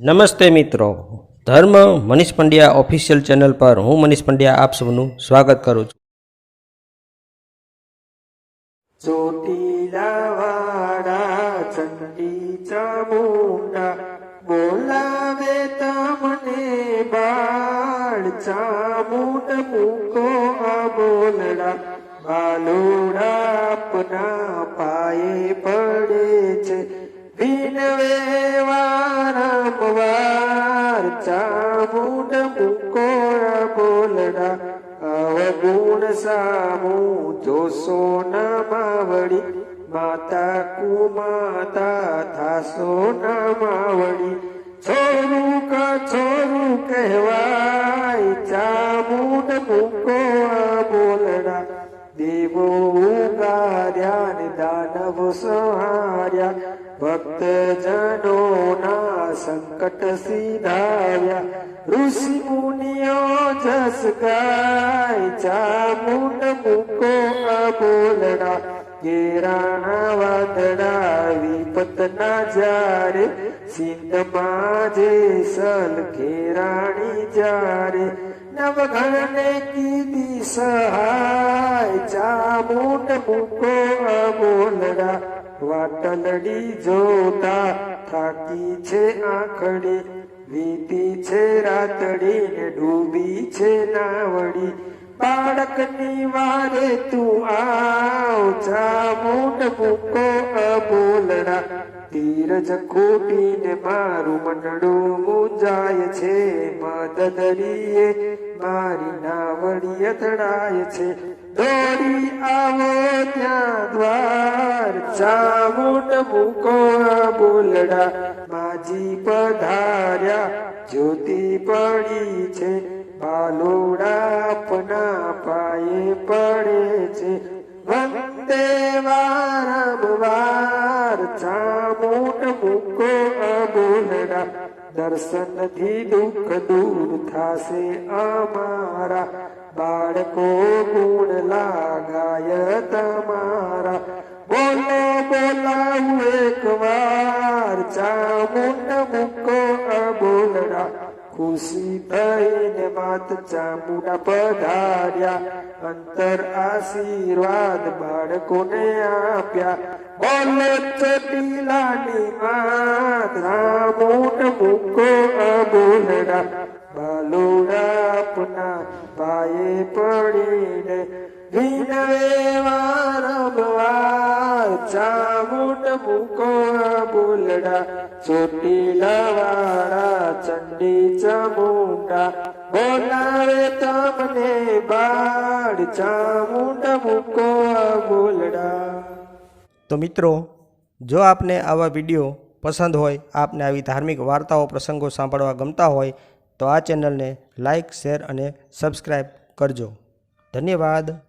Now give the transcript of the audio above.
નમસ્તે મિત્રો. ધર્મ મનીષ પંડ્યા ઓફિશિયલ ચેનલ પર હું મનીષ પંડ્યા આપ સૌનું સ્વાગત કરું છું. બોલાવે તમને બાળ ચામુંડ મૂકો આ બોલડા. બાલુડા આપના પાયે પડે વારંવાર ચામુંડ મૂકો આ બોલડા અવગુણ સામું જોશો નામાવડી માતા કુમાતા થાશો નામાવડી છોરું કા છોરું કહેવાય ચામુંડ મૂકો આ બોલડા દેવો ને દાનવ સહાર્યા ભક્ત જનોના સંકટ સીધાવ્યા ઋષિ મુનિઓ જસ ગાય ચામુંડ મૂકો બોલડા કેરાના વાદળા વિપત ના જારે સિંધમાં જે સલ ઘેરાણી જારે નવઘણને કીધી સહાય ચામુંડ મૂકો આ બોલડા વાટલડી જોતા થાકી છે આંખડી, વીતી છે રાતડી ને ડૂબી છે નાવડી. બાળકની વારે તું આવ ચામુંડ મૂકો અબોલડા ધીરજ ખૂટીને મારું મંડળું મુંજાય છે મદદરીએ મારી નાવડી અથડાય છે. દોડી આવો ત્યાં દ્વાર ચામુંડ મૂકો બોલડા માજી પધાર્યા જ્યોતિ પડી છે પાલોડા આપના પાયે પડે છે વંદે વારંવાર ચામુંડ મૂકો બોલડા દર્શનથી દુઃખ દૂર થાશે અમારા બાળકો ગુણ લાગાય તમારા. બોલો, બોલાવું એક વાર ચામુંડ મૂકો બોલડા ખુશી થઈને માત ચામુંડા પધાર્યા. અંતર આશીર્વાદ બાળકોને આપ્યા. બોલો, ચોટીલાની માત. રામુંડ મૂકો બોલડા ચામુંડ મૂકો બોલડા, ચોટીલા વાળા ચંડી ચામુંડા. બોલાવે તમને બાળ ચામુંડ મૂકો બોલડા. તો મિત્રો, જો આપને આવા વીડિયો પસંદ હોય, આપને આવી ધાર્મિક વાર્તાઓ, પ્રસંગો સાંભળવા ગમતા હોય, તો આ ચેનલને લાઇક શેર અને સબસ્ક્રાઈબ કરજો. ધન્યવાદ.